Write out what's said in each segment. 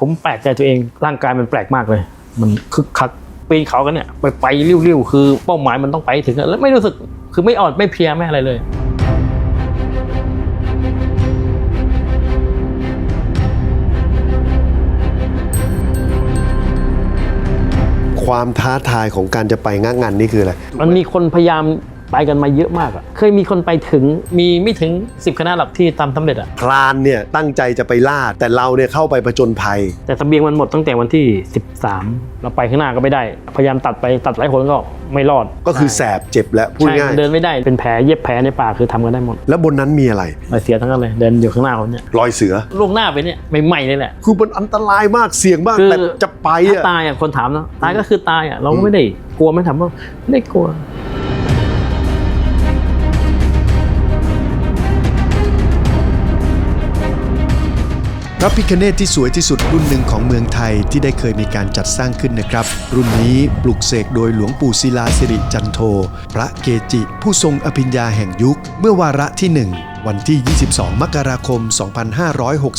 ผมแปลกใจตัวเองร่างกายมันแปลกมากเลย มันคึกคักปีนเขากันเนี่ย ไปไปเริ้วๆคือเป้าหมายมันต้องไปถึงแล้วไม่รู้สึกคือไม่อ่อนไม่เพลียไม่อะไรเลยความท้าทายของการจะไปงานงานนี่คืออะไร มันมีคนพยายาม ไปกันมาเยอะมากอะเคยมีคนไปถึงมีไม่ถึง 10 คณะหรอกที่ตามสำเร็จอะพรานเนี่ยตั้งใจจะไปล่าแต่เราเนี่ยเข้าไปผจญภัย แต่เสบียงมันหมดตั้งแต่วันที่ 13 เราไปข้างหน้าก็ไม่ได้ พยายามตัดไปตัดหลายคนก็ไม่รอดก็คือแสบเจ็บแล้วพูดใช่ง่าย เดินไม่ได้เป็นแผลเย็บแผลในปากคือทำกันได้หมดแล้วบนนั้นมีอะไรรอยเสียทั้งนั้นเลยเดินอยู่ข้างหน้าผมเนี่ยรอยเสือ ล่วงหน้าไปเนี่ยใหม่ๆเลยแหละ คือมันอันตรายมากเสี่ยงมากคือ แต่จะไปถ้าอะ ตายอะคนถามนะตายก็คือตายอะเราก็ไม่ได้กลัวไหม่ถามว่าไม่ได้กลัว ระพิคเนตที่สวยที่สุดรุ่นหนึ่งของเมืองไทยที่ได้เคยมีการจัดสร้างขึ้นนะครับ รุ่นนี้ปลุกเสกโดยหลวงปู่ศิลาสิริจันโท พระเกจิ ผู้ทรงอภิญญาแห่งยุค เมื่อวาระที่หนึ่ง วันที่ 22 มกราคม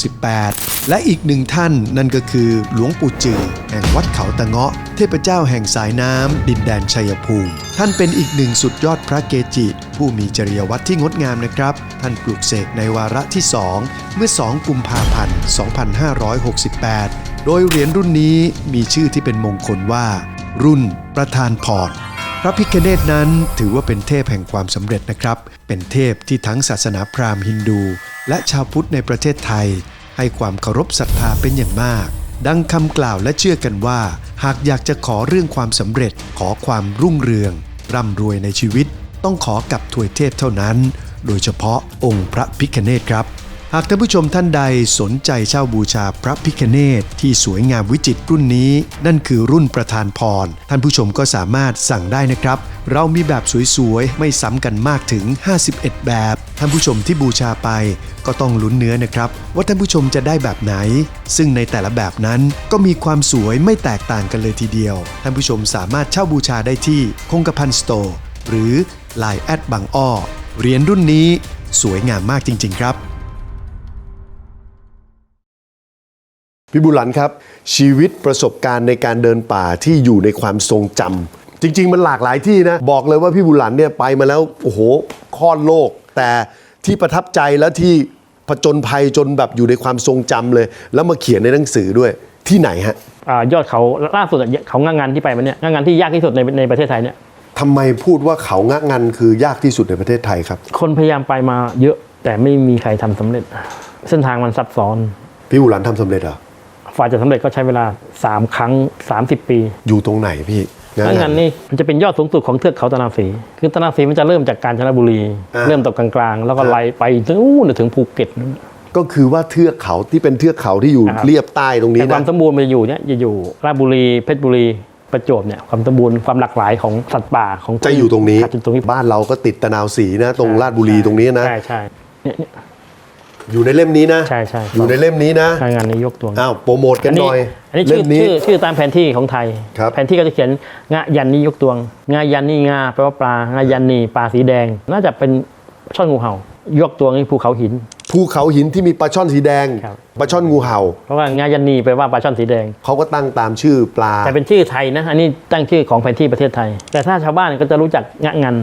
2568 และอีกหนึ่งท่านนั่นก็คือหลวงปู่จือแห่งวัดเขาตะเงาะ เทพเจ้าแห่งสายน้ำ ดินแดนชัยภูมิ ท่านเป็นอีกหนึ่งสุดยอดพระเกจิ ผู้มีจริยวัตรที่งดงามนะครับ ท่านปลูกเสกในวาระที่ 2 เมื่อ 2 กุมภาพันธ์ 2568 โดยเหรียญรุ่นนี้มีชื่อที่เป็นมงคลว่า รุ่นประธานพร ระพิคเนตนั้นถือว่าเป็นเทพแห่งความสำเร็จนะครับ เป็นเทพที่ทั้งศาสนาพราหมณ์ฮินดู และชาวพุทธในประเทศไทย ให้ความเคารพศรัทธาเป็นอย่างมาก ดังคำกล่าวและเชื่อกันว่า หากอยากจะขอเรื่องความสำเร็จ ขอความรุ่งเรือง ร่ำรวยในชีวิต ต้องขอกับถวยเทพเท่านั้น โดยเฉพาะองค์พระพิคเนตครับากท่านผู้ชมท่านใดสนใจเช่าบูชาพระพิคเนตที่สวยงามวิจิตรรุ่นนี้ นั่นคือรุ่นประธานพร ท่านผู้ชมก็สามารถสั่งได้นะครับ เรามีแบบสวยๆ ไม่ซ้ำกันมากถึง 51 แบบ ท่านผู้ชมที่บูชาไปก็ต้องลุ้นเนื้อนะครับ ว่าท่านผู้ชมจะได้แบบไหน ซึ่งในแต่ละแบบนั้นก็มีความสวยไม่แตกต่างกันเลยทีเดียว ท่านผู้ชมสามารถเช่าบูชาได้ที่คงกระพันสโตร์หรือ Line แอดบางอ้อเหรียญรุ่นนี้สวยงามมากจริง ๆ ครับ พี่บุหลันครับ ชีวิตประสบการณ์ในการเดินป่าที่อยู่ในความทรงจำจริง ๆ มันหลากหลายที่นะ บอกเลยว่าพี่บุหลันเนี่ยไปมาแล้วโอ้โหค่อนโลก แต่ที่ประทับใจแล้วที่ผจญภัยจนแบบอยู่ในความทรงจำเลย แล้วมาเขียนในหนังสือด้วยที่ไหนฮะอายอดเขาล่าสุดอะเขางางงานที่ไปมันเนี่ยงางงานที่ยากที่สุดในในประเทศไทยเนี่ยทำไมพูดว่าเขางะงันคือยากที่สุดในประเทศไทยครับ คนพยายามไปมาเยอะแต่ไม่มีใครทำสำเร็จ เส้นทางมันซับซ้อน พี่บุหลันทำสำเร็จเหรอ ฝ่าจะสำเร็จก็ใช้เวลา 3 ครั้ง 30 ปี อยู่ตรงไหนพี่งางงานนี่มันจะเป็นยอดสูงสุดของเทือกเขาตะนาวศรีคือตะนาวศรีมันจะเริ่มจากกาญจนบุรีอ่าเริ่มตกกลางๆ แล้วก็ไล่ไปถึงนู่นถึงภูเก็ตนู่นก็คือว่าเทือกเขาที่เป็นเทือกเขาที่อยู่นะครับเรียบใต้ตรงนี้แต่ควานะมสมบูรณ์มันจะอยู่เนี่ยจะอยู่ราชบุรีเพชรบุรีประจวบเนี่ยความสมบูรณ์ความหลากหลายของสัตว์ป่าของจะอยู่ตรงนี้ครับอยู่ตรงนี้บ้านเราก็ติดตะนาวสีนะ ตรงลาดบุรีตรงนี้นะใช่ใช่เนี่ยเนี่ย อยู่ในเล่มนี้นะ ใช่ใช่อยู่ในเล่มนี้นะงานงานนี้ยกตัวอ้าวโปรโมทกันหน่อยอันนี้เล่ชื่อมนี้ ชื่อชื่อตามแผนที่ของไทย ครับ แผนที่ก็จะเขียนงะยันนี่ยกตวงงายันนี่งาแปลว่าปลางายันนี่ปลาสีแดง น่าจะเป็นช่อนงูเห่า ยกตวงนี่ภูเขาหิน ภูเขาหินที่มีปลาช่อนสีแดงครับ ปลาช่อนงูเห่าเพราะว่างายันนี่แปลว่าปลาช่อนสีแดง เขาก็ตั้งตามชื่อปลา แต่เป็นชื่อไทยนะ อันนี้ตั้งชื่อของแผนที่ประเทศไทย แต่ถ้าชาวบ้านก็จะรู้จักงะงัน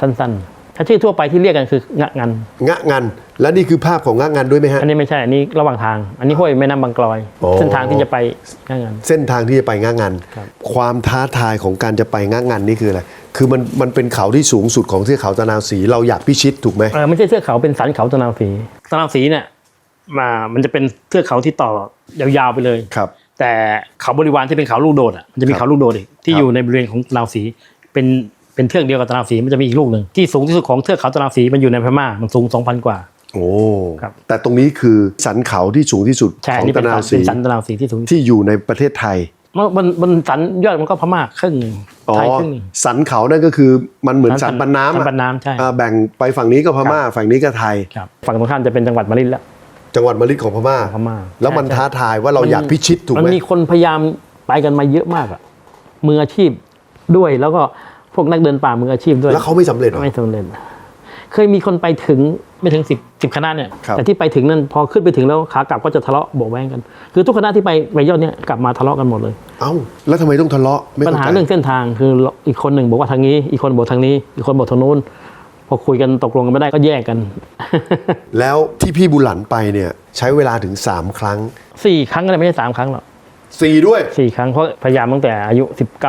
สั้นๆ ถ้าชื่อทั่วไปที่เรียกกันคืองะงัน งะงัน และนี่คือภาพของงะงันด้วยไหมฮะ อันนี้ไม่ใช่ อันนี้ระหว่างทาง อันนี้ห้วยแม่น้ำบางกลอยโอ้เส้นทางที่จะไปงะงัน เส้นทางที่จะไปงะงัน ครับ ความท้าทายของการจะไปงะงันนี่คืออะไร คือมันมันเป็นเขาที่สูงสุดของเทือกเขาตะนาวสีเราอยากพิชิตถูกไหม เออไม่ใช่เทือกเขาเป็นสันเขาตะนาวศรีตะนาวศรีเนี่ยมามันจะเป็นเทือกเขาที่ต่อยาวๆไปเลย ครับ แต่เขาบริวารที่เป็นเขาลูกโดดอะมันจะมีครับเขาลูกโดดอีกที่ครับ อยู่ในบริเวณของตะนาวศรีเป็น เป็นเทือกเดียวกับตะนาวศรีมันจะมีอีกลูกหนึ่งที่สูงที่สุดของเทือกเขาตะนาวศรีมันอยู่ในพม่ามันสูง 2,000 กว่า โอ้ครับแต่ตรงนี้คือสันเขาที่สูงที่สุดใช่ขอัอนงนี้ตะเป็นนาวสันสีเป็นสันตะนาวศรีที่สูงที่สุดที่อยู่ในประเทศไทยมันมันมันสันยอดมันก็พม่าครึ่งหนึ่งอ๋อไทยครึ่งหนึ่ง สันเขานั่นก็คือมันเหมือนสัสันนปันน้ำสันอะปันน้ำใช่ อ่าแบ่งไปฝั่งนี้ก็พม่า ฝั่งนี้ก็ไทย ครับฝั่งตรงข้ามจะเป็นจังหวัดมะลินแล้ว จังหวัดมะลิของพม่าพม่าแล้วมันใช่ ท้าทายว่าเราอยากพิชิตถูกมันไหมมีคนพยายามไปกันมาเยอะมากอะมืออาชีพด้วยแล้วก็พ วกนักเดินป่ามืออาชีพด้วยแล้วเขาไม่สำเร็จเหรอ ไม่สำเร็จ เคยมีคนไปถึงไม่ถึง10 10คณะเนี่ย ครับ แต่ที่ไปถึงนั่นพอขึ้นไปถึงแล้วขากลับก็จะทะเลาะโบกแว้งกัน คือทุกคณะที่ไปไปยอดเนี่ยกลับมาทะเลาะกันหมดเลย เอ้าแล้วทำไมต้องทะเลาะไม่ปัญเข้าหาใจเรื่องเส้นทางคืออีกคนหนึ่งบอกว่าทางนี้ อีกคนบอกทางนี้ อีกคนบอกทางนู้น พอคุยกันตกลงกันไม่ได้ก็แยกกัน แล้วที่พี่บุหลันไปเนี่ยใช้เวลาถึง 3 ครั้งสี่ครั้งก็เลยไม่ใช่สามครั้งหรอก4ด้วย สี่ครั้งเพราะพยายามตั้งแต่อายุ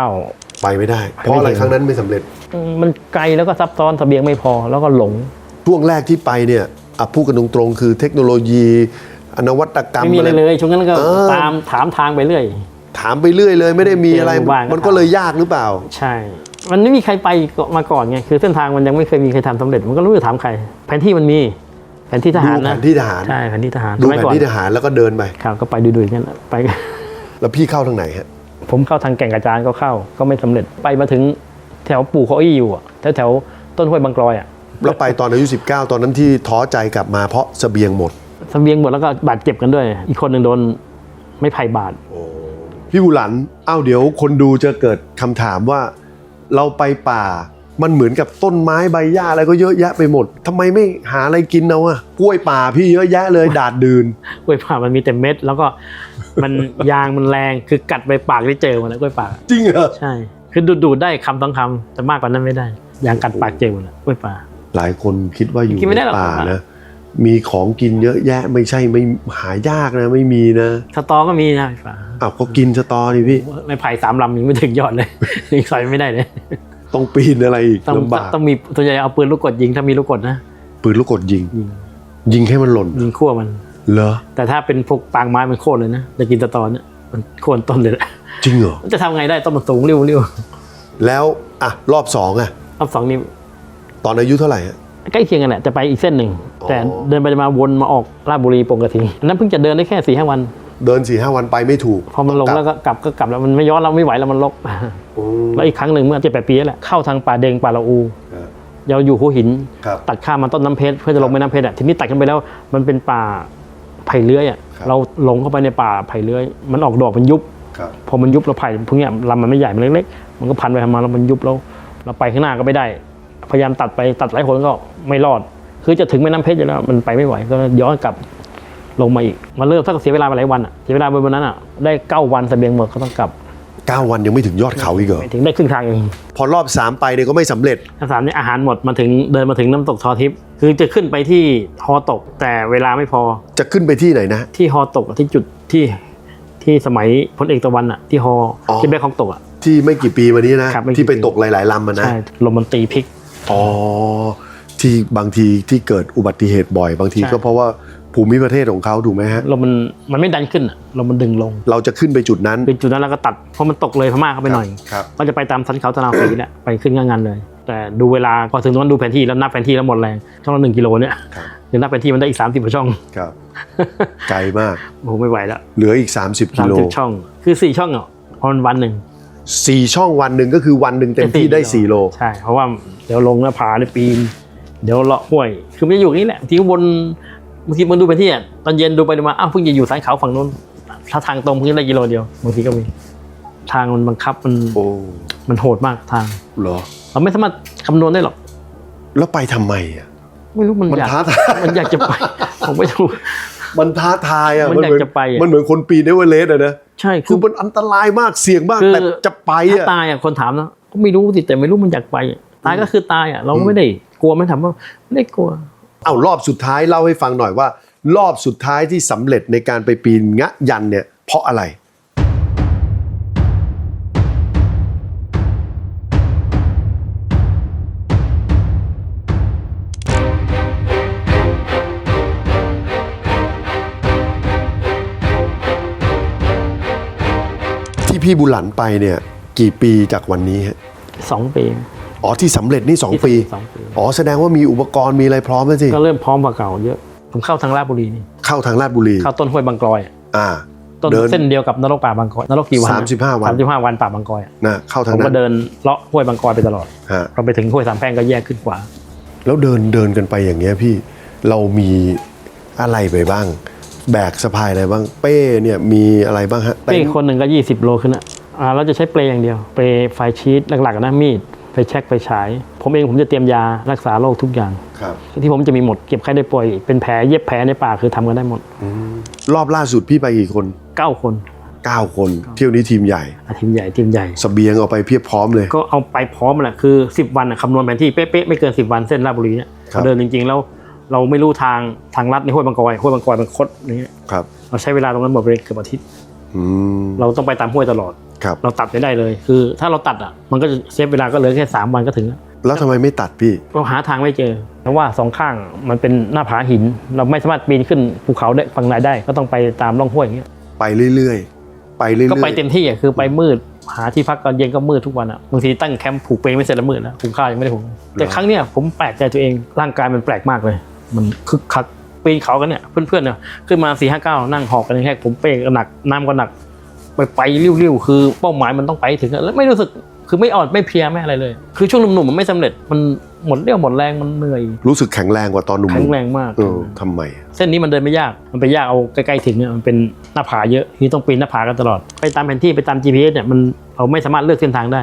19 ไปไม่ได้ เพราะอะไรครั้งนั้นไม่สำเร็จอืมมันไกลแล้วก็ซับซ้อนเสบียงไม่พอแล้วก็หลง ช่วงแรกที่ไปเนี่ยอะพูดกันตรงๆคือเทคโนโลยีอนวัตกรรมไม่มีอะไรเลยช่วงนั้นก็เออตามถามทางไปเรื่อย ถามไปเรื่อยเลย ไม่ได้มีอะไรเจอหมู่บ้านก็มันก็เลยยากหรือเปล่า ใช่ มันไม่มีใครไปมาก่อนไงคือเส้นทางมันยังไม่เคยมีใครทำสำเร็จมันก็รู้จะถามใคร แผนที่มันมีแผนที่ทหารดูนะแผนที่ทหารใช่แผนที่ทหารดูสมัยแผนก่อนที่ทหารแล้วก็เดินไปครับก็ไปดูๆอย่างนั้นไป แล้วพี่เข้าทางไหนฮะ ผมเข้าทางแก่งกระจานก็เข้าก็ไม่สำเร็จไปมาถึงแถวปู่เขาอี้อยู่อะแถวแถวต้นห้วยบางกลอยอะแล้วไปตอนอายุ 19 ตอนนั้นที่ท้อใจกลับมาเพราะเสบียงหมดเสบียงหมดแล้วก็บาดเจ็บกันด้วย อีกคนหนึ่งโดนไม่ไผ่บาดพี่บุหลันเอ้าเดี๋ยวคนดูจะเกิดคำถามว่า เราไปป่ามันเหมือนกับต้นไม้ใบหญ้าอะไรก็เยอะแยะไปหมดทำไมไม่หาอะไรกินเอาอะกล้วยป่าพี่เยอะแยะเลยดาดดืนกล้วยป่ามันมีแต่เม็ด แล้วก็ มันยางมันแรงคือกัดไปปากได้เจอหมันแล้วกล้วยป่าจริงเหรอใช่ คือดูดดูดได้คำต้องคำแต่มากกว่านั้นไม่ได้ ยางกัดปากเจอหมดแล้วกล้วยป่าหลายคนคิดว่าอยู่กินไม่ได้ในหรอก ป่านะมีของกินเยอะแยะไม่ใช่ไม่หายากนะ ไม่มีนะสตอก็มีนะกล้วยป่าอ้าวก็กินสตอนี่พี่ไม่ไผ่สามลำยังไม่ถึงยอดเลย ยังใส่ไม่ได้เลยต้องปีนอะไรอีกต้องลำบากต้องมีตัวใหญ่เอาปืนลูกกดยิงถ้ามีลูกกดนะปืนลูกกดยิง ยิงยิงให้มันหล่น ยิงขั้วมัน เหรอแต่ถ้าเป็นพวกปางไม้มันโค่นเลยนะจะกินสตอเนี่ยมันโค่นต้นเลยแหละจริงเหรอมันจะทำไงได้ต้นมันสูงเร็วเร็วแล้วอะรอบสองอะรอบสองนี่ตอนอายุเท่าไหร่ฮะใกล้เคียงกันแหละจะไปอีกเส้นหนึ่ง อ๋อ แต่เดินไปมาวนมาออกราชบุรีปงกระทิงอันนั้นเพิ่งจะเดินได้แค่สี่ห้าวัน เดินสี่ห้าวันไปไม่ถูกพอมันลงต้แล้วกบก็กลับก็กลับแล้วมันไม่ย้อนเราไม่ไหวแล้วมันลก อืม แล้วอีกครั้งหนึ่งเมื่อเจ็ดแปดปีแล้วแหละเข้าทางป่าเดงป่าละอูครับเราอยู่หัวหิน ครับตัดข้ามมาต้นน้ำเพชรเพื่อจะลงแม่น้ำเพชรอะทีนี้ตัดกันไปแล้วมันเป็นป่า ไผ่เลื้อยอะครับเราหลงเข้าไปในป่าไผ่เลื้อย มันออกดอกมันยุบครับพอมันยุบเราไผ่พวกเนี้ยลำมันไม่ใหญ่มันเล็กๆมันก็พันไปพันมาแล้วมันยุบแล้วเราไปข้างหน้าก็ไม่ได้ พยายามตัดไปตัดหลายคนก็ไม่รอด คือจะถึงแม่น้ำเพชรอยู่แล้วมันไปไม่ไหวก็ย้อนกลับลงมาอีกมาเริ่มถ้าเสียเวลาไปหลายวันอะเสียเวลาไปวันนั้นอะได้เก้าวันเสบียงหมดก็ต้องกลับ เก้าวันยังไม่ถึงยอดเขาอีกเหรอ ไปถึงได้ครึ่งทางเองพอรอบสามไปเนี่ยก็ไม่สำเร็จ ทั้งสามนี่อาหารหมดมาถึงเดินมาถึงน้ำตกทอทิพย์คือจะขึ้นไปที่ฮอตก แต่เวลาไม่พอจะขึ้นไปที่ไหนนะ ที่ฮอตกอะที่จุดที่ที่สมัยพลเอกตะวันอะที่ฮออ๋อที่แบกของตกอะ ที่ไม่กี่ปีมานี้นะ ครับไม่กี่ที่ไปปี ตกหลาย ๆลำมานะ ใช่ลมมันตีพลิก อ๋อ ที่บางทีที่เกิดอุบัติเหตุบ่อย บางทีใช่ ก็เพราะว่า ภูมิประเทศของเขาถูกไหมฮะลมมันมันไม่ดันขึ้นอะลมมันดึงลง เราจะขึ้นไปจุดนั้น เป็นจุดนั้นแล้วก็ตัดเพราะมันตกเลยพม่าเข้าไปหน่อย ครับ ก็จะไปตามสันเขาตะนาวศรีแหละไปขึ้นงานๆเลย แต่ดูเวลาพอถึงตรงนั้นดูแผนที่แล้วนับแผนที่แล้วหมดแรงช่องละหนึ่งกิโลเนี่ยครับ เดี๋ยวนับแผนที่มันได้อีกสามสิบกว่าช่องครับ ไกลมาก โอ้โหไม่ไหวแล้วเหลืออีก 30สากิมโลสิบช่อง คือสี่ช่องอะพอมันวันหนึ่ง สี่ช่องวันหนึ่งก็คือวันหนึ่งเต็มที่ได้4โล ใช่ เพราะว่าเดี๋ยวลงหน้าผาได้ปีน เดี๋ยวเลาะห้วย คือมันจะอยู่อย่างนี้แหละบางทีก็วน บางทีมันดูไปที่อะตอนเย็นดูไปดูมาอ้าวเพิ่งจะอยู่สายเขาฝั่งนู้นถ้าทางตรงเพิ่งได้กิโลเดียวบางทีก็มี ทางมันบังคับมันโอ้มันโหดมากทาง เหรอ เราไม่สามารถคำนวณได้หรอก แล้วไปทำไมอะ ไม่รู้มันมันอยากท้าทาย มันอยากจะไป ผมไม่รู้ มันท้าทายอะมันอยากเหมืจะไปอะมันเหมือนคนปีนเอเวอเรสต์อะนะใช่คืคืออ มันอันตรายมากเสี่ยงมากคือ แต่จะไปถ้าอะ ตายอะคนถามนะก็ไม่รู้สิแต่ไม่รู้มันอยากไปอะตายก็คือตายอะเราก็ไม่ได้กลัวไหม่ถามว่าไม่ได้กลัว เอารอบสุดท้ายเล่าให้ฟังหน่อยว่า รอบสุดท้ายที่สำเร็จในการไปปีนงะยันเนี่ยเพราะอะไร ที่พี่บุหลันไปเนี่ยกี่ปีจากวันนี้ฮะ สองปี อ๋อที่สำเร็จนี่ 2 ปี สองปี อ๋อแสดงว่ามีอุปกรณ์มีอะไรพร้อมแล้วสิ ก็เริ่มพร้อมกว่าเก่าเยอะ ผมเข้าทางราชบุรีนี่เข้าทางลาดบุรี เข้าต้นห้วยบางกลอยอะอ่า ต้นเดินเส้นเดียวกับนรกป่าบางกอยนรกกี่วันสามสิบห้าวัน สามสิบห้าวันป่าบางกอยอะนะเข้าทาผงมนั้ก็นเดินเลาะห้วยบางกอยไปตลอดฮะเราไปถึงห้วยสามแพร่งก็แยกขึ้นขวา แล้วเดินเดินกันไปอย่างเงี้ยพี่เรามีอะไรไปบ้าง แบกสะพายอะไรบ้าง เป้เนี่ยมีอะไรบ้างฮะเป้คนหนึ่งก็ยี่สิบโลขึ้นอะอ่าเราจะใช้เปลอย่างเดียว เปลไฟชีตหลักๆนะมีดไฟ เช็คไฟฉาย ผมเองผมจะเตรียมยารักษาโรคทุกอย่าง ครับ ที่ผมจะมีหมดเก็บไข้ได้ป่วย เป็นแผลเย็บแผลในปากคือทำกันได้หมด รอบล่าสุดพี่ไปกี่คนเก้าคน 9 คน เที่ยวนี้ทีมใหญ่อะทีมใหญ่ทีมใหญ่ สเสบียงเอาไปเพียบพร้อมเลย ก็เอาไปพร้อมแหละคือ 10 วันน่ะคำนวณแผนที่เป๊ะๆไม่เกิน 10 วันเส้นราชบุรีเนี่ยครับเราเดินจริงๆแล้วเราไม่รู้ทางทางลัดในห้วยบางกอยห้วยบางกอยมันคดอย่างเงี้ยครับ เราใช้เวลาตรงนั้นหมดไปเกือบอาทิตย์ อืม เราต้องไปตามห้วยตลอด ครับ เราตัดไม่ได้เลย คือถ้าเราตัดอะมันก็จะเซฟเวลาก็เหลือแค่ 3 วันก็ถึงแล้วแล้วทำไมไม่ตัดพี่ เราหาทางไม่เจอ เพราะว่าสองข้างมันเป็นหน้าผาหิน เราไม่สามารถปีนขึ้นภูเขาได้ฝั่งไหนได้ ก็ต้องไปตามร่องห้วยอย่างเงี้ยไปเรื่อยๆ ไปเรื่อยๆ ก็ไปเต็มที่อะคือไปมืดหาที่พักตอนเย็นก็มืดทุกวันอะบางทีตั้งแคมป์ผูกเปลไม่เสร็จแล้วมืดแล้วหุงข้าวยังไม่ได้หุงแต่ครั้งเนี้ยผมแปลกใจตัวเองร่างกายมันแปลกมากเลย มันคึกคักปีนเขากันเนี่ยเพื่อนๆเนี่ยขึ้นมาสี่ห้าเก้านั่งหอกกันแค่ผมเป้ก็หนักน้ำก็หนัก ไปไปเริ้วๆคือเป้าหมายมันต้องไปถึงอะแล้วไม่รู้สึกคือไม่อ่อนไม่เพลียไม่อะไรเลย คือช่วงหนุ่มๆมันไม่สำเร็จมันหมดเรี่ยวหมดแรงมันเหนื่อย รู้สึกแข็งแรงกว่าตอนหนุ่มๆแข็งแรงมากเออทำไม เส้นนี้มันเดินไม่ยากมันไปยากเอาใกล้ๆถึงเนี่ยมันเป็นหน้าผาเยอะที่ต้องปีนหน้าผากันตลอด ไปตามแผนที่ไปตาม GPS เนี่ยมันเราไม่สามารถเลือกเส้นทางได้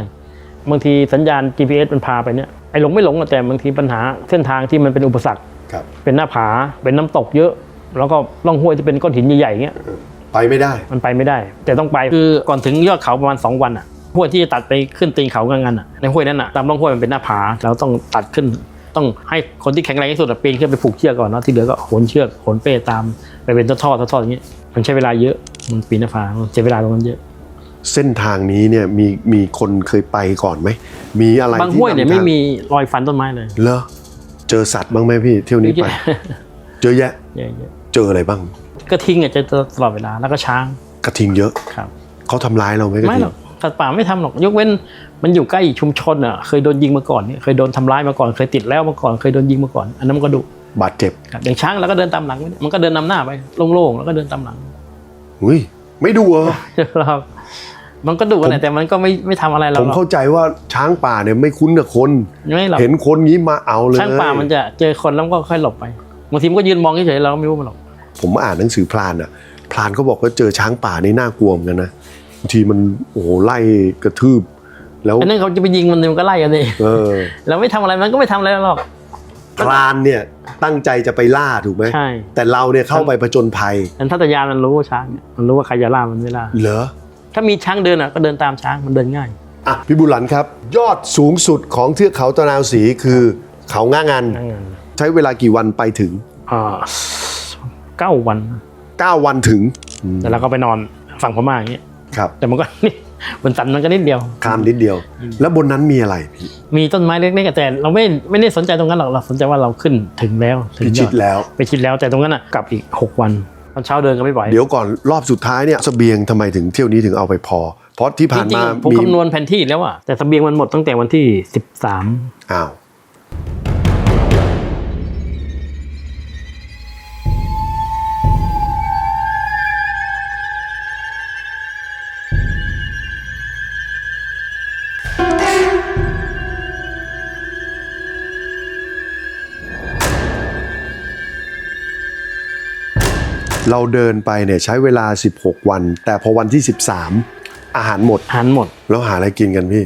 บางทีสัญญาณ GPS มันพาไปเนี่ยไอ้หลงไม่หลงอะแต่บางทีปัญหาเส้นทางที่มันเป็นอุปสรรคครับเป็นหน้าผาเป็นน้ำตกเยอะ แล้วก็ล่องห้วยที่เป็นก้อนหินใหญ่ๆอย่างเงี้ย ไปไม่ได้ มันไปไม่ได้ แต่ต้องไปคือก่อนถึงยอดเขาประมาณ 2 วันอะห้วยที่จะตัดไปขึ้นตีนเขากันกันอะในห้วยนั้นอะตามร่องห้วยมันเป็นหน้าผาเราต้องตัดขึ้น ต้องให้คนที่แข็งแรงที่สุดอะปีนขึ้นไปผูกเชือกก่อนเนาะที่เหลือก็โหนเชือกโหนเป้ตามไปเป็นทอดๆทอดๆอย่างเงี้ยมันใช้เวลาเยอะมันปีนหน้าผามันใช้เวลาตรงนั้นเยอะเส้นทางนี้เนี่ยมีมีคนเคยไปก่อนไหม มีอะไรบางที่ห้วยเนี่ยำทาไม่มีรอยฟันต้นไม้เลยเหรอเจอสัตว์บ้างไหมพี่เที่ยวนี้ไป เจอแยะเยอะเยอะเจออะไรบ้าง กระทิงอะจะเจอตลอดเวลาแล้วก็ช้างกระทิงเยอะครับเขาทำร้ายเราไหมกระไม่ทิหรงอกสัตว์ป่าไม่ทำหรอกยกเว้น มันอยู่ใกล้ชุมชนอะเคยโดนยิงมาก่อนเนี่ยเคยโดนทำร้ายมาก่อนเคยติดแล้วมาก่อนเคยโดนยิงมาก่อน อันนั้นมันก็ดุบาดเจ็บครับอย่างช้างเราก็เดินตามหลังไปเนี่ยมันก็เดินนำหน้าไปโล่งๆแล้วก็เดินตามหลังอุ้ยไม่ดูเหรอครับมันก็ดุกันแหละแต่มันก็ไม่ไม่ทำอะไรเราผมหรอกเข้าใจว่าช้างป่าเนี่ยไม่คุ้นกับคนไม่หรอกเห็นคนงี้มาเอาเลยช้างป่ามันจะเจอคนแล้วมันก็ค่อยหลบไปบางทีมันก็ยืนมองเฉยๆเราก็ไม่รู้มันหรอก ผมอ่านหนังสือพรานอะพรานเขาบอกว่าเจอช้างป่านี่น่ากลัวเหมือนกันนะบางทีมันโอ้โหไล่กระทืบ แล้วอันนั้นเขาจะไปยิงมันมันก็ไล่กันดิเออเราไม่ทำอะไรมันก็ไม่ทำอะไรเราหรอกพรานเนี่ยตั้งใจจะไปล่าถูกไหมใช่แต่เราเนี่ยเข้าไปผจญภัยแต่ทัตยานมันรู้ว่าช้างเนี่ยมันรู้ว่าใครจะล่ามันไม่ล่าเหรอถ้ามีช้างเดินอะก็เดินตามช้างมันเดินง่ายอะพี่บุญหลันครับ ยอดสูงสุดของเทือกเขาตะนาวสีคือเขาง่างันนั่งงานใช้เวลากี่วันไปถึงอ่า เก้าวัน9วันถึงแต่เราก็ไปนอนฝั่งพม่าอย่างเงี้ยครับ แต่มันก็นี่บนสันมันก็นิดเดียวข้ามนิดเดียว แล้วบนนั้นมีอะไรพี่มีต้นไม้เล็กๆแต่เราไม่ไม่ได้สนใจตรงนั้นหรอกเราสนใจว่าเราขึ้นถึงแล้วถึงพิยชิอตดแล้วไปชิดแล้วแต่ตรงนั้นอะกลับอีก 6 วันตอนเช้าเดินก็ไม่ไหวเดี๋ยวก่อนรอบสุดท้ายเนี่ยเสบียงทำไมถึงเที่ยวนี้ถึงเอาไปพอเพราะที่จผ่านริงมาๆผมมีคำนวณแผนที่แล้วอะแต่เสบียงมันหมดตั้งแต่วันที่ 13อ้าว เราเดินไปเนี่ยใช้เวลา 16 วัน แต่พอวันที่ 13 อาหารหมดหันหมด แล้วหาอะไรกินกันพี่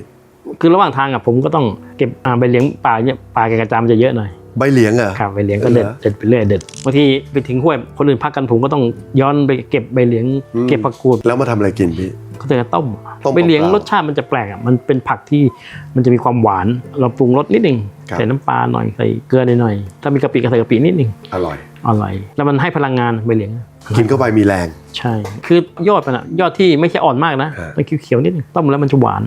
คือระหว่างทางอะผมก็ต้องเก็บอ่าใบเลี้ยงปลาเนี่ยปลาแกงกระจามจะเยอะหน่อยใบเหลียงเหรอครับใบเลี้ยงก็เด็ดเหรอเด็ดไปเรื่อยเด็ดบางทีไปถึงห้วยคนอื่นพักกันผมก็ต้องย้อนไปเก็บใบเลี้ยง อืม เก็บผักกูด แล้วมาทำอะไรกินพี่ ก็จะต้มต้มใบเลี้ยงเปล่าๆรสชาติมันจะแปลกอะมันเป็นผักที่มันจะมีความหวาน เราปรุงรสนิดหนึงครับใส่น้ำปลาหน่อยใส่เกลือหน่อยๆถ้ามีกะปิก็ใส่กะปินิดหนึงอร่อยอร่อยแล้วมันให้พลังงานใบเลี้ยงกินเข้าไปมีแรง ใช่ คือยอดมันอะยอดที่ไม่ใช่อ่อนมากนะฮะมันเขียวๆนิดนึงต้มแล้วมันจะหวาน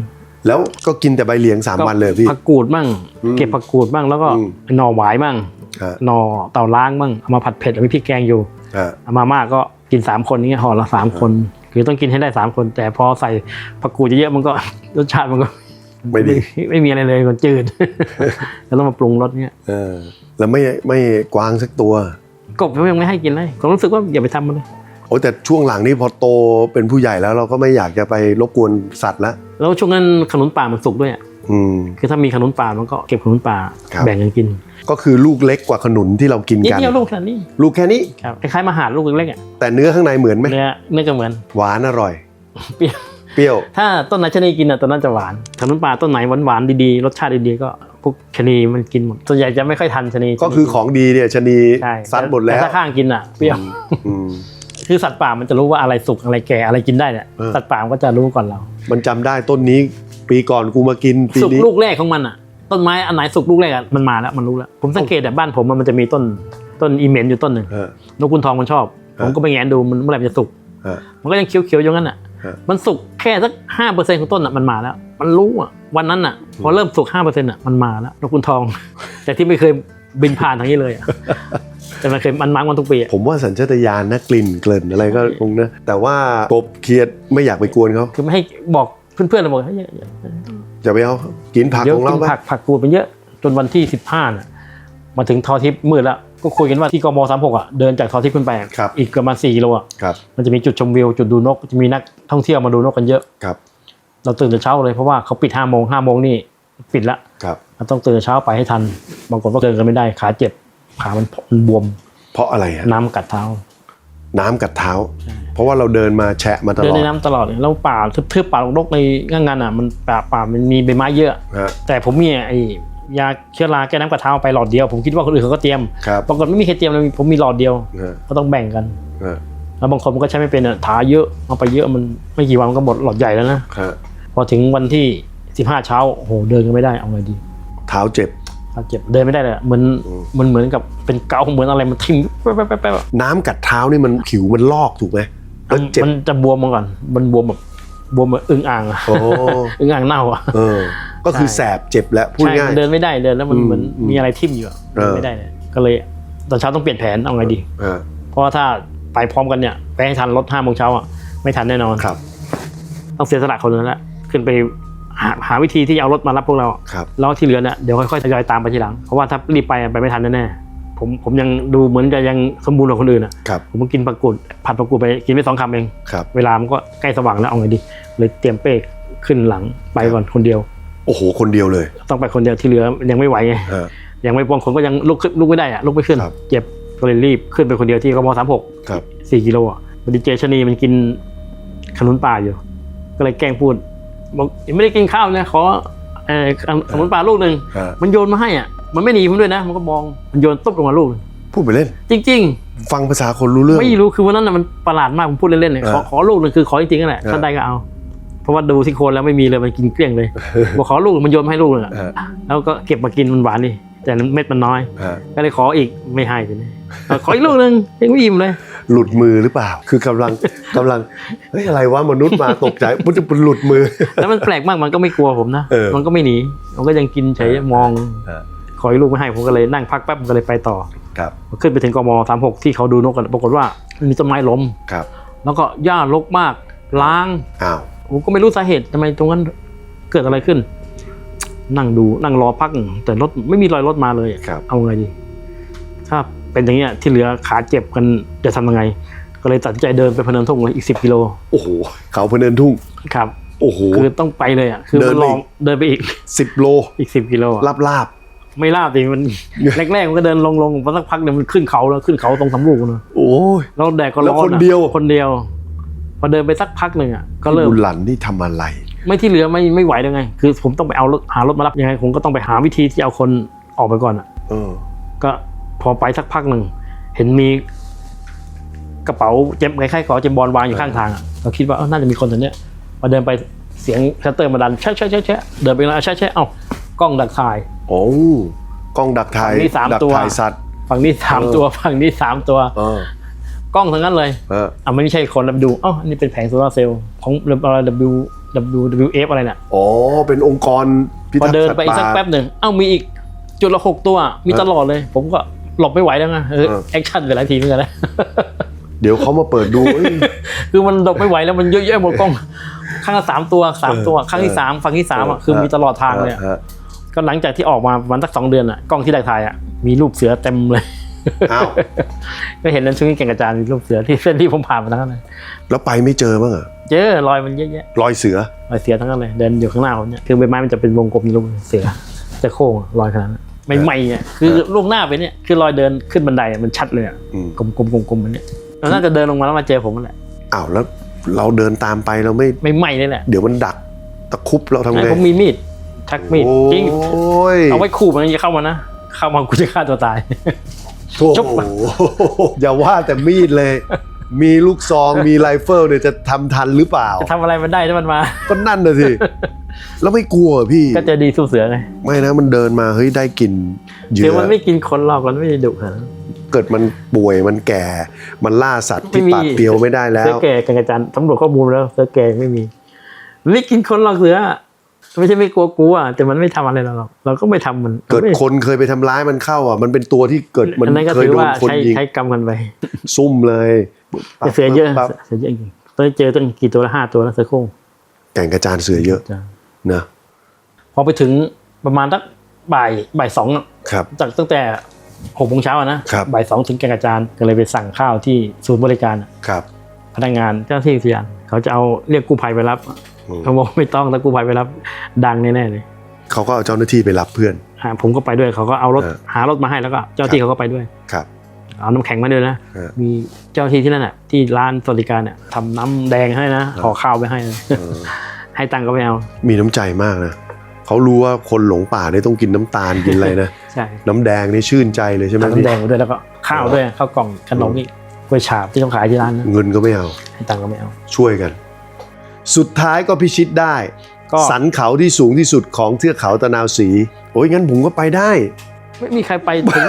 แล้วก็กินแต่ใบเหลียง3วันเลยพี่ผักกูดบ้างอืมเก็บผักกูดบ้างแล้วก็อืมหน่อหวายบ้างฮะหน่อเต่าล้างบ้างเอามาผัดเผ็ดเอาไปพริกแกงอยู่ฮะเอามาม่าก็กินสามคนนี้ห่อละสามคน คือต้องกินให้ได้สามคน แต่พอใส่ผักกูดเยอะๆมันก็รสชาติมันก็ไม่ดีไม่มีอะไรเลยมันจืดแล้วต้องมาปรุงรสเนี้ยเออแล้วไม่ไม่กวางสักตัว กบเขายังไม่ให้กินเลยผมรู้สึกว่าอย่าไปทำมันเลยโอ้แต่ช่วงหลังนี่พอโตเป็นผู้ใหญ่แล้วเราก็ไม่อยากจะไปรบกวนสัตว์ละแล้วช่วงนั้นขนุนป่ามันสุกด้วยอะอืมคือถ้ามีขนุนป่ามันก็เก็บขนุนป่าครับแบ่งกันกิน ก็คือลูกเล็กกว่าขนุนที่เรากินนิดกัน เดียวลูกขนาดนี้ลูกแค่นี้ ครับคล้ายๆมาหาดลูกเล็กๆอะแต่เนื้อข้างในเหมือนไหมเนื้อเนื้อก็เหมือนหวานอร่อย เปรี้ยวเปรี้ยว ถ้าต้นไหนชะนีกินอะต้นนั้นจะหวานขนุนป่าต้นไหนหวานๆดีๆรสชาติดีๆก็พวกชะนีมันกินหมดส่วนใหญ่จะไม่ค่อยทันชะนีก็คือของดีเนี่ยชะนีใช่ซัดหมดแล้ว ต่ถ้าข้างกินอะเปรี้ยว อืม คือสัตว์ป่ามันจะรู้ว่าอะไรสุกอะไรแก่อะไรกินได้เนี่ยเออ สัตว์ป่ามันก็จะรู้ก่อนเรามันจำได้ต้นนี้ปีก่อนกูมากินปีสุกนี้ ลูกแรกของมันอะ ต้นไม้อันไหนสุกลูกแรกอะมันมาแล้วมันรู้แล้ว ผมสังเกตแต่บ้านผมอะมันจะมีต้นต้นอีเมนอยู่ต้นหนึ่งเออ นกคุณทองมันชอบฮะผมก็ไปแงนดูมันเมื่อไหร่มันจะสุก เออ มันก็ยังเขียวๆอย่างนั้นอะ ฮะมันสุกแค่สักห้าเปอร์เซ็นต์ของต้นอะมันมาแล้ว มันรู้อะ วันนั้นอะ พอเริ่มสุกห้าเปอร์เซ็นต์อะมันมาแล้วนกคุณทอง แต่ที่ไม่เคยบินผ่านทางนี้เลยอะ แต่มันเคยมันมาร์กมันทุกปีอะ ผมว่าสัญชาตญาณนะกลิ่นเกลิ่นอะไรก็คงนะแต่ว่ากบเคียดไม่อยากไปกวนเขาคือไม่ให้บอก เพื่อนๆเราบอกเฮ้ยอย่าอย่าอย่าไปเอากินผักเดี๋ยวของกิเรานไปผักผักกูดไปเยอะจนวันที่สิบห้าน่ะมาถึงทอทิพย์มืดแล้วก็คุยกันว่าที่กมสามหกอะเดินจากทอทิพย์ขึ้นไปอะครับอีกประมาณสี่กิโลอะครับมันจะมีจุดชมวิวจุดดูนกจะมีนักท่องเที่ยวมาดูนกกันเยอะครับ เราตื่นแต่เช้าเลยเพราะว่าเขาปิดห้าโมงห้าโมงนี่ปิดละครับเราต้องตื่นแต่เช้าไปให้ทันบางคนก็เดินกันไม่ได้ขาเจ็บขามันมันบวม เพราะอะไรฮะน้ำกัดเท้า น้ำกัดเท้า เพราะว่าเราเดินมาแฉะมาตเดินลอในดน้ำตลอดเลยแล้วป่าทึบๆป่าลกๆในง่างงานอะมันป่าป่ามันมีใบไม้เยอะฮะแต่ผมมีไอ้ยาเชื้อราแก้น้ำกัดเท้าไปหลอดเดียว ผมคิดว่าคนอื่นเขาก็เตรียมครับปรากฏไม่มีใครเตรียมเลยผมมีหลอดเดียวฮะก็ต้องแบ่งกันฮะแล้วบางคนมันก็ใช้ไม่เป็นอะทาเยอะเอาไปเยอะมันไม่กี่วันมันก็หมดหลอดใหญ่แล้วนะฮะพอถึงวันที่สิบห้าเช้าโอ้โหเดินกันไม่ได้เอาไงดีเท้าเจ็บขาเจ็บเดินไม่ได้เลยอะเหมือนอืมมันเหมือนกับเป็นเกาเหมือนอะไรมันทิ่มแป๊บแป๊บแป๊บแป๊บอะน้ำกัดเท้านี่มันผิวมันลอกถูกไหม แล้วเจ็บมันจะบวมมาก่อน มันบวมแบบบวมแบบอึ่งอ่างอะโอ้อึ่งอ่างเน่าอะเออก็คือใช่แสบเจ็บแล้วพูดใช่ง่ายมันเดินไม่ได้เดินแล้วมันอืมเหมือนอืมมีอะไรทิ่มอยู่อะเออเดินไม่ได้เลยก็เลยตอนเช้าต้องเปลี่ยนแผนเอาไงดีอ่าเพราะว่าถ้าไปพร้อมกันเนี่ยไปให้ทันรถห้าโมงเช้าอะไม่ทันแน่นอนครับ ต้องเสียสละคนนึงแล้วขึ้นไปหาหาวิธีที่จะเอารถมารับพวกเราครับแล้วที่เหลือเนี่ยเดี๋ยวค่อยๆทยอยตามไปทีหลังเพราะว่าถ้ารีบไปอะไปไม่ทันแน่ๆ ผมผมยังดูเหมือนจะยังสมบูรณ์กว่าคนอื่นอะครับ ผมก็กินผักกูดผัดผักกูดไปกินไปสองคำเอง ครับ เวลามันก็ใกล้สว่างแล้วเอาไงดี เลยเตรียมเป้ขึ้นหลังไปก่อนคนเดียว โอ้โห คนเดียวเลย ต้องไปคนเดียวที่เหลือยังไม่ไหวไงฮะยังไม่บางคนก็ยังลุกขึ้นลุกไม่ได้อะลุกไม่ขึ้น ครับ เจ็บก็เลยรีบขึ้นไปคนเดียวที่กมสามหก ครับ สี่กิโลอะบดีเจชะนีมันกินขนุนป่าอยู่ ก็เลยแกล้งพูดบอกยังไม่ได้กินข้าวนะขอเอ่อขนุนป่าลูกหนึ่งฮะมันโยนมาให้อะ มันไม่หนีผมด้วยนะ มันก็มองมันโยนตุ๊บลงมาลูกหนึ่งพูดไปเล่น จริง ฟังภาษาคนรู้เรื่อๆ ง ไม่รู้คือวันนั้นน่ะมันประหลาดมากผมพูดเล่นๆเลยขอเออขอลูกหนึ่งคือขอจริงๆนั่นแหละเออถ้าได้ก็เอา เพราะว่าดูที่โคนแล้วไม่มีเลยมันกินเกลี้ยงเลยบอกขอลูกมันโยนมาให้ลูกหนึ่งอะฮะแล้วก็เก็บมากินมันหวานดิแต่เม็ดมันน้อยฮะก็เลยขออีกไม่ให้ทีนี้เอาขออีกลูกหนึ่งยังไม่อิ่มเลย หลุดมือหรือเปล่า คือกำลังกำลังเฮ้ยอะไรวะมนุษย์มาตกใจมันจะเป็นหลุดมือ แล้วมันแปลกมากมันก็ไม่กลัวผมนะ เออมันก็ไม่หนี มันก็ยังกินเฉยมองฮะ ขอให้ลูกไม่ให้ผมก็เลยนั่งพักแป๊บก็เลยไปต่อครับขึ้นไปถึงกมสามหกที่เขาดูนกกันปรากฏว่ามันมีต้นไม้ล้มครับ แล้วก็หญ้ารกมากล้างอ้าวผมก็ไม่รู้สาเหตุทำไมตรงนั้นเกิดอะไรขึ้น นั่งดูนั่งรอพักหนึ่งแต่รถไม่มีรอยรถมาเลยอะครับเอาไงดีถ้าเป็นอย่างเงี้ยที่เหลือขาเจ็บกันจะทำยังไง ก็เลยตัดสินใจเดินไปพะเนินทุ่งเลยอีกสิบกิโลโอ้โหเขาพะเนินทุ่งครับโอ้โหคือต้องไปเลยอะคือเดิมันนไปลองเดินไปอีกสิบโลอีกสิบกิโลอะลาบลาบ ไม่ลาบสิมัน แรกๆมันก็เดินลงลงพอสักพักเนี่ยมันขึ้นเขาแล้วขึ้นเขาตรงสำลูกนะโอ้ย แล้วแดดก็ร้อนแล้วคนอะเดียว คนเดียว พอเดินไปสักพักหนึ่งอะก็เริ่มบุญหลันนี่ทำอะไร ไม่ที่เหลือไม่ไม่ไหวแล้วไง คือ ผมต้องไปเอารถหารถมารับยังไงผมก็ต้องไปหาวิธีที่เอาคนออกไปก่อนอะเออก็พอไปสักพักหนึ่งเห็นมีกระเป๋าเจมคล้ายๆกระเป๋าเจมบอลวางอยู่ข้างทางอะเราคิดว่าเออน่าจะมีคนตัวเนี้ยพอเดินไปเสียงชัตเตอร์มาดันแช่แช่แช่แช่เดินไปแล้วแช่แช่เอ้า กล้องดักถ่าย โอ้กล้องดักถ่ายฝั่งนี้สามดัตัว ถ่ายสัตว์ ฝั่งนี้สามเออ ตัวฝั่งนี้สามตัว เออกล้องทั้งนั้นเลยเอออะไม่ใช่คนแล้วไปดูอ๋ออันนี้เป็นแผงโซลาร์เซลล์ของอะไร W W W F อะไรเนี่ยอ๋อเป็นองค์กรพิพอทักษ์เดินสัตว์ไปอีกป่าสักแป๊บหนึ่งเอ้ามีอีกจุดละหกตัว มีตลอดเลย ผมก็หลบไม่ไหวแล้วไงเออเออ แอคชั่นไปหลายทีเหมือนกันนะ เดี๋ยวเขามาเปิดดูเอ้ย คือมันหลบไม่ไหวแล้วมันเยอะแยะหมดกล้อง ข้างละสามตัวสามตัว ข้างที่สามฝั่งที่สามอะคือมีตลอดทางเลยอะฮะ ก็หลังจากที่ออกมาวันสักสองเดือนอะกล้องที่ได้ถ่ายอะมีรูปเสือเต็มเลยอ้าวก็เห็นนั้นช่วงแก่งกระจานมีรูปเสือที่เส้นที่ผมผ่านมาทั้งนั้นเลยแล้วไปไม่เจอบ้างเหรอเจอรอยมันเยอะแยะรอยเสือรอยเสือทั้งนั้นเลยเดินอยู่ข้างหน้าผมเนี่ยคือใบไม้มันจะเป็นวงกลมรูปเสือจะโค้งอะรอยขนาดนั้นใหม่ๆอะคือล่วงหน้าไปเนี่ยคือรอยเดินขึ้นบันไดอะมันชัดเลยอะอืมกลมๆกลมๆมันเนี่ยเราน่าจะเดินลงมาแล้วมาเจอผมนั่นแหละอ้าวแล้วเราเดินตามไปเราไม่ไม่ไหม้เลยแหละเดี๋ยวมันดักตะครุบเราทำไงผมมีมีด ชักมีดจริงโอ้ยเอาไว้ขู่มันจะเข้ามานะเข้ามากูจะฆ่าตัวตายโอ้จุ๊บโหอย่าว่าแต่มีดเลย มีลูกซองมีไรเฟิลเนี่ยจะทำทันหรือเปล่า จะทำอะไรมันได้ถ้ามันมา ก็นั่นน่ะสิ แล้วไม่กลัวเหรอพี่ ก็จะดีสู้เสือไง ไม่นะมันเดินมาเฮ้ยได้กลิ่นเหเสืยื่ออมันไม่กินคนหรอกมันไม่ดุขนาดนั้นเกิดมันป่วยมันแก่ มันล่าสัตว์ที่ไม่มีปาดเปรียวไม่ได้แล้เสือวแก่กันอาจารย์ตำรวจข้อมูลแล้วเสือแก่ไม่มีมันไม่กินคนหรอกเสือ ไม่ใช่ไม่กลัวกลัวแต่มันไม่ทำอะไรเราหรอกเราก็ไม่ทำมันเกิดไม่คนเคยไปทำร้ายมันเข้าอะมันเป็นตัวที่เกิดมันอันนั้นก็เคยถือโดนว่าคนใช้ยิงใช้กรรมกันไปซุ่มเลยแต่เสือเยอะปั๊บเสือเยอะจริงตอนนี้เจอตั้งกี่ตัวละห้าตัวแล้วเสือโคร่งแก่งกระจานเสือเยอะจ้ะนะพอไปถึงประมาณสักบ่ายบ่ายสองอะครับจากตั้งแต่หกโมงเช้าอะนะครับบ่ายสองถึงแกงกระจานก็เลยไปสั่งข้าวที่ศูนย์บริการอะครับ พนักงานเจ้าหน้าที่อุทยานเขาจะเอาเรียกกู้ภัยไปรับอืม เขาบอกไม่ต้องถ้ากู้ภัยไปรับดังแน่ๆเลยเขาก็เอาเจ้าหน้าที่ไปรับเพื่อนอ่าผมก็ไปด้วยเขาก็เอารถเออหารถมาให้แล้วก็เจ้าหน้าที่เขาก็ไปด้วยครับเอาน้ำแข็งมาด้วยนะเออมีเจ้าหน้าที่ที่นั่นอะที่ร้านสวัสดิการเนี่ยทำน้ำแดงให้นะขอข้าวไปให้นะเออให้ตังค์ก็ไม่เอา มีน้ำใจมากนะเขารู้ว่าคนหลงป่าเนี่ยต้องกินน้ำตาลกินอะไรนะใช่น้ำแดงนี่ชื่นใจเลยใช่ไหมทำน้ำแดงมาด้วยแล้วก็ข้าวด้วยข้าวกล่องขนมนี่กล้วยฉาบที่เขาขายที่ร้านนะเงินก็ไม่เอา ให้ตังค์ก็ไม่เอา ช่วยกัน สุดท้ายก็พิชิตได้ ก็สันเขาที่สูงที่สุดของเทือกเขาตะนาวศรีโอ้ยงั้นผมก็ไปได้ ไม่มีใครไปถึง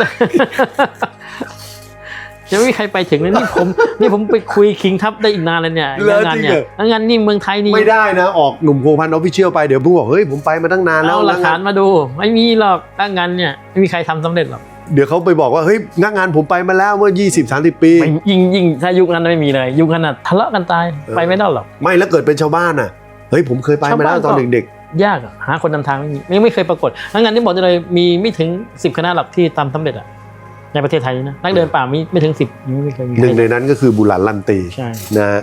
ยังไม่มีใครไปถึงเลยนี่ผมนี่ผมไปคุยคิงทัพได้อีกนานเลยเนี่ยเหรอ งานจริงเนี่เหรยองานนี่เมืองไทยนี่ไม่ได้นะ ออกหนุ่มโคพันออฟฟิเชียลไปเดี๋ยวพูดบอกเฮ้ยผมไปมาตั้งนานแล้วเอาหลักฐานแล้วมาดู ไม่มีหรอกตั้งงานเนี่ยไม่มีใครทำสำเร็จหรอก เดี๋ยวเขาไปบอกว่าเฮ้ยงานงานผมไปมาแล้วเมื่อ 20-30 ปี ไม่ยิ่งยิ่งถ้ายุคนั้นไม่มีเลย ยุคนั้นน่ะทะเลาะกันตายเออไปไม่ได้หรอก ไม่แล้วเกิดเป็นชาวบ้านน่ะเฮ้ยผมเคยไปมาแล้วชาวบ้านก็ตอนเด็กยากอะหาคนนำทางไม่มีไม่ไม่เคยปรากฏทั้งงานที่บอกได้เลยมีไม่ถึงสิบคณะหลักที่ทำสำเร็จอะในประเทศไทยนะนักเดินป่ามีไม่ถึงสิบไม่เคยมีๆหนึ่งในนั้นก็คือบุหลันลันตีใช่ นะฮะ